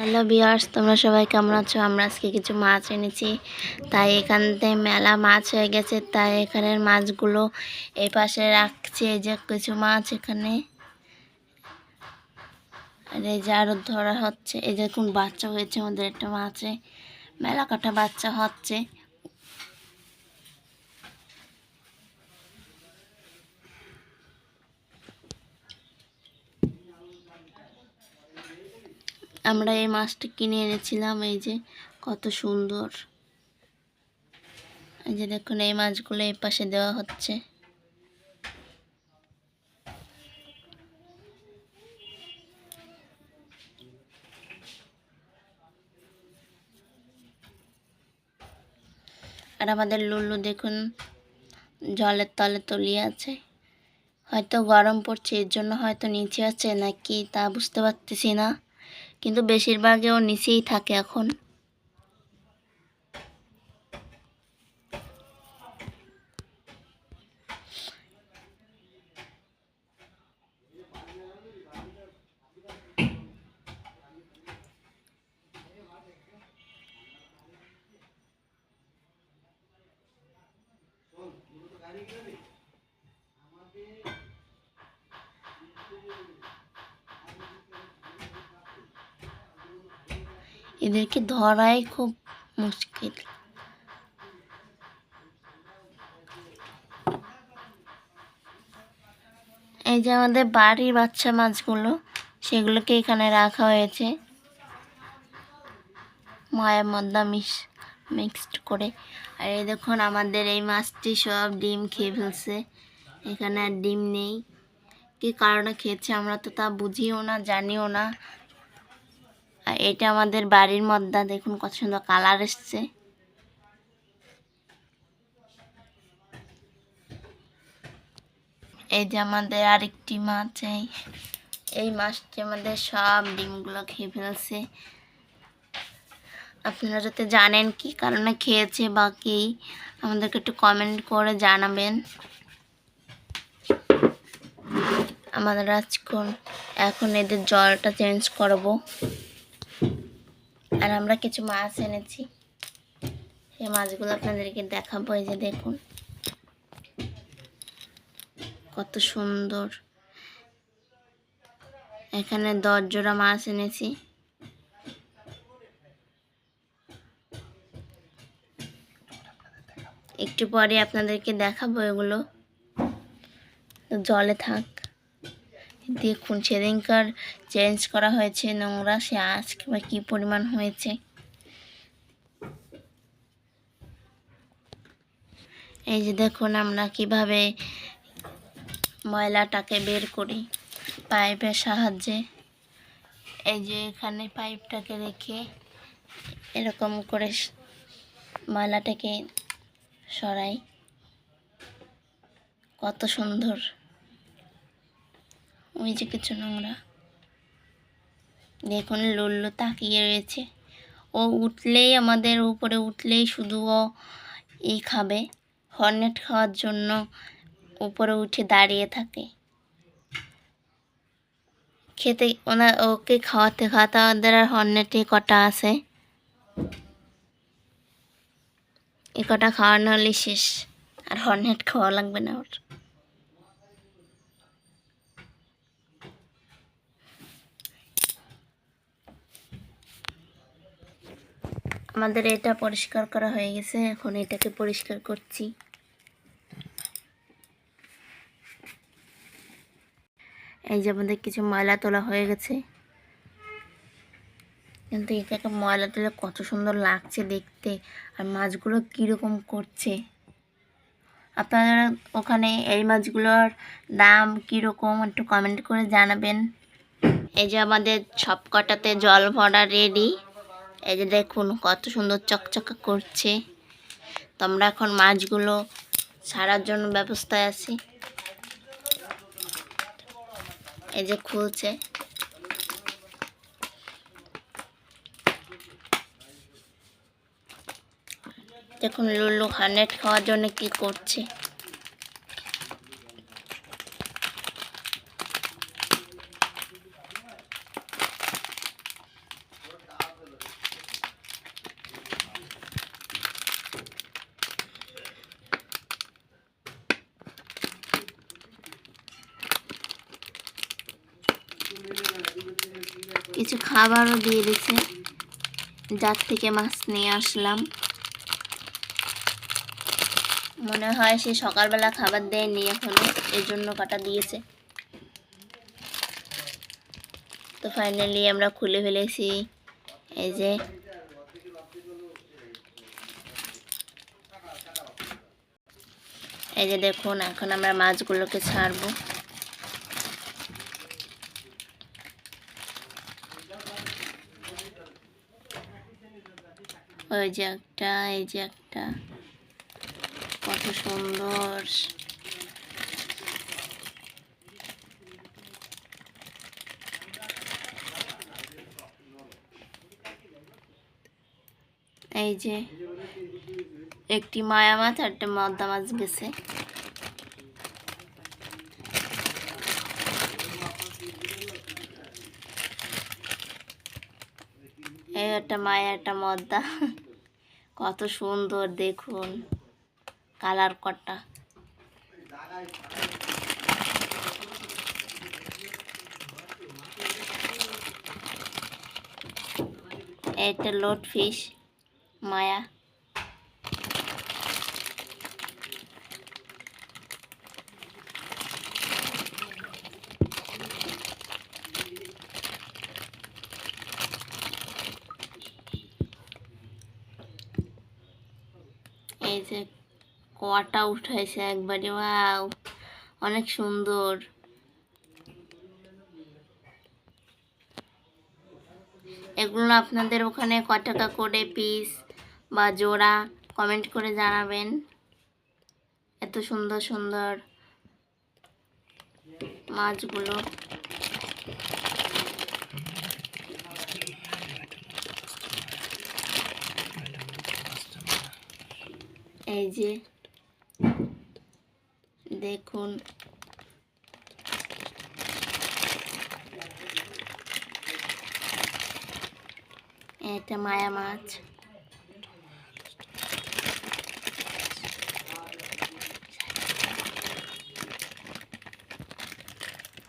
Hello বিয়ার্স তোমরা সবাই কেমন আছো? আমরা আজকে কিছু মাছ এনেছি। তাই এখান থেকে মেলা মাছ হয়ে গেছে। তাই এখানের মাছগুলো এই পাশে রাখছি। এই যে কিছু মাছ এখানে। আর এই যে আরও ধরা হচ্ছে। এই যে কোন বাচ্চা হয়েছে আমাদের একটা মাছে। মেলা কাটা বাচ্চা হচ্ছে। আমরা এই মাছটা কিনে এনেছিলাম, এই যে কত সুন্দর। এই যে দেখুন, এই মাছগুলো এই পাশে দেওয়া হচ্ছে। আর আমাদের লুল্লু দেখুন, জলের তলে তলিয়ে আছে। হয়তো গরম পড়ছে, এর জন্য হয়তো নিচে আছে, নাকি তা বুঝতে পারতেছি না। কিন্তু বেশিরভাগই ও নিচেই থাকে এখন। এদেরকে ধরাই খুব মুশকিল। এই যে আমাদের বাড়ির বাচ্চা মাছগুলো, সেগুলোকে এখানে রাখা হয়েছে। মায়ের মধ্যা মিশ, মিক্সড করে। আর এই দেখুন, আমাদের এই মাছটি সব ডিম খেয়ে ফেলছে। এখানে আর ডিম নেই। কি কারণে খেয়েছে আমরা তো তা বুঝিও না, জানিও না। আর এটা আমাদের বাড়ির মধ্যে, দেখুন কত সুন্দর কালার এসছে। এই যে আমাদের আরেকটি মাছ, এই এই মাছটি আমাদের সব ডিমগুলো খেয়ে ফেলছে। আপনারা যাতে জানেন কি কারণে খেয়েছে বা কি, আমাদেরকে একটু কমেন্ট করে জানাবেন। আমাদের আজখন এখন এদের জলটা চেঞ্জ করব। আর আমরা কিছু মাছ এনেছি। সেই মাছগুলো আপনাদেরকে দেখাবো, এই যে দেখুন। কত সুন্দর। এখানে দশ জোড়া মাছ এনেছি। একটু পরে আপনাদেরকে দেখাবো এগুলো। জলে থাক। দেখুন, সেদিনকার চেঞ্জ করা হয়েছে নোংরা, সে আজকে বা কী পরিমাণ হয়েছে। এই যে দেখুন, আমরা কীভাবে ময়লাটাকে বের করি পাইপের সাহায্যে। এই যে এখানে পাইপটাকে রেখে এরকম করে ময়লাটাকে সরাই। কত সুন্দর। ওই যে কিছু নোংরা। দেখুন, লুল্লু তাকিয়ে রয়েছে। ও উঠলেই, আমাদের উপরে উঠলেই শুধু ও ই খাবে। হর্নেট খাওয়ার জন্য উপরে উঠে দাঁড়িয়ে থাকে। খেতে, ওনা, ওকে খাওয়াতে খাওয়াতে আমাদের আর হর্নেটে কটা আছে। এ কটা খাওয়ানো হলে শেষ। আর হর্নেট খাওয়া লাগবে না ওর। আমাদের এটা পরিষ্কার করা হয়ে গেছে, এখন এটাকে পরিষ্কার করছি। এই যে আমাদের কিছু ময়লা তোলা হয়ে গেছে। কিন্তু এটাকে ময়লা তোলা কত সুন্দর লাগছে দেখতে, আর মাছগুলো কীরকম করছে। আপনারা ওখানে এই মাছগুলোর দাম কীরকম একটু কমেন্ট করে জানাবেন। এই যে আমাদের সব কটাতে জল ভরা রেডি এই যে দেখুন, কত সুন্দর চকচকা করছে। তো আমরা এখন মাছগুলো ছাড়ার জন্য ব্যবস্থায় আছি। এই যে খুলছে। দেখুন লুল্লু হানেট খাওয়ার জন্য কি করছে। কিছু খাবারও দিয়ে দিছে। যার থেকে মাছ নিয়ে আসলাম। মনে হয় সে সকালবেলা খাবার দেয়নি এখনও এর জন্য কাটা দিয়েছে। তো ফাইনালি আমরা খুলে ফেলেছি। এই যে। এই যে দেখুন, এখন আমরা মাছগুলোকে ছাড়বো। ওই যে একটা, এই যে একটা। কত সুন্দর। এই যে একটি মায়া মাছ আর একটা মদ্দা মাছ গেছে। এই একটা মায়া একটা মদ্দা। কত সুন্দর দেখুন। কালার কটা একটা লোড ফিশ মায়া। এই যে কোয়াটা উঠাইছে একবারে, ওয়াও, অনেক সুন্দর। এগুলো আপনাদের ওখানে ক টাকা করে পিস বা জোড়া? কমেন্ট করে জানাবেন। এত সুন্দর সুন্দর মাছগুলো। এই যে দেখুন। এটা মায়া মাছ।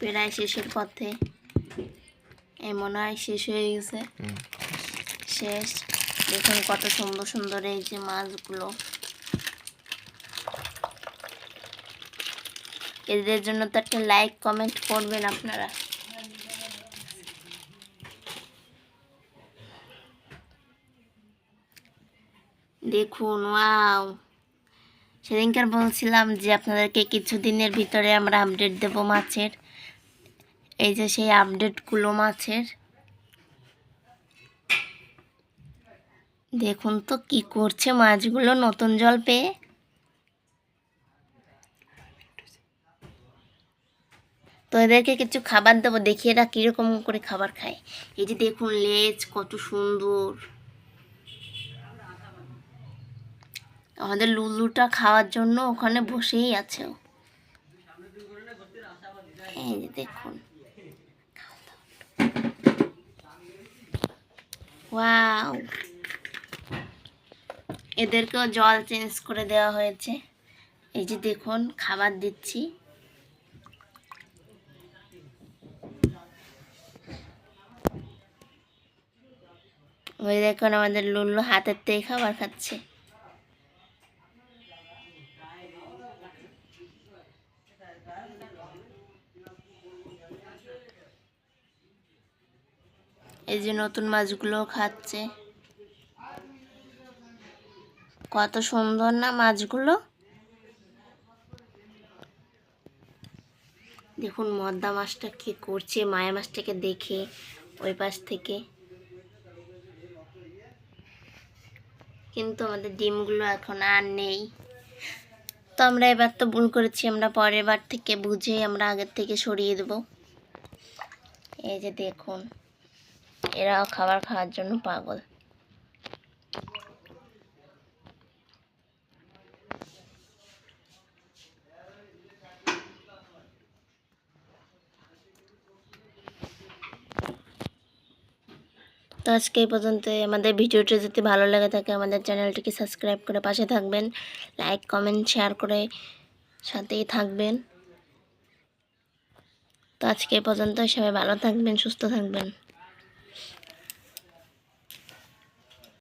প্রায় শেষের পথে। এই মনে হয় শেষ হয়ে গেছে। শেষ। দেখুন কত সুন্দর সুন্দর এই যে মাছগুলো। এদের জন্য তো একটা লাইক কমেন্ট করবেন আপনারা। দেখুন ওয়াও সেদিনকার বলছিলাম যে আপনাদেরকে কিছু দিনের ভিতরে আমরা আপডেট দেব মাছের। এই যে সেই আপডেটগুলো মাছের। দেখুন তো কি করছে মাছগুলো নতুন জল পেয়ে। তো এদেরকে কিছু খাবার দেবো দেখি এরা কীরকম করে খাবার খায়। এই যে দেখুন লেজ কত সুন্দর। আমাদের লুলুটা খাওয়ার জন্য ওখানে বসেই আছে। এই যে দেখুন। এদেরকেও জল চেঞ্জ করে দেওয়া হয়েছে। এই যে দেখুন, খাবার দিচ্ছি। ওই দেখুন আমাদের লুল্লু হাতের থেকে খাবার খাচ্ছে। এই যে নতুন মাছগুলো খাচ্ছে। কত সুন্দর না মাছগুলো। দেখুন মদ্দা মাছটা কি করছে, মায়া মাছটাকে দেখে, ওই পাশ থেকে। কিন্তু আমাদের ডিমগুলো এখন আর নেই। তো আমরা এবার তো ভুল করেছি, আমরা পরের বার থেকে বুঝে আমরা আগের থেকে সরিয়ে দেব। এই যে দেখুন, এরাও খাবার খাওয়ার জন্য পাগল। তো আজকে এই পর্যন্ত আমাদের ভিডিওটি যদি ভালো লাগে থাকে, আমাদের চ্যানেলটিকে সাবস্ক্রাইব করে পাশে থাকবেন। লাইক, কমেন্ট, শেয়ার করে সাথেই থাকবেন। তো আজকে এই পর্যন্ত সবাই ভালো থাকবেন, সুস্থ থাকবেন।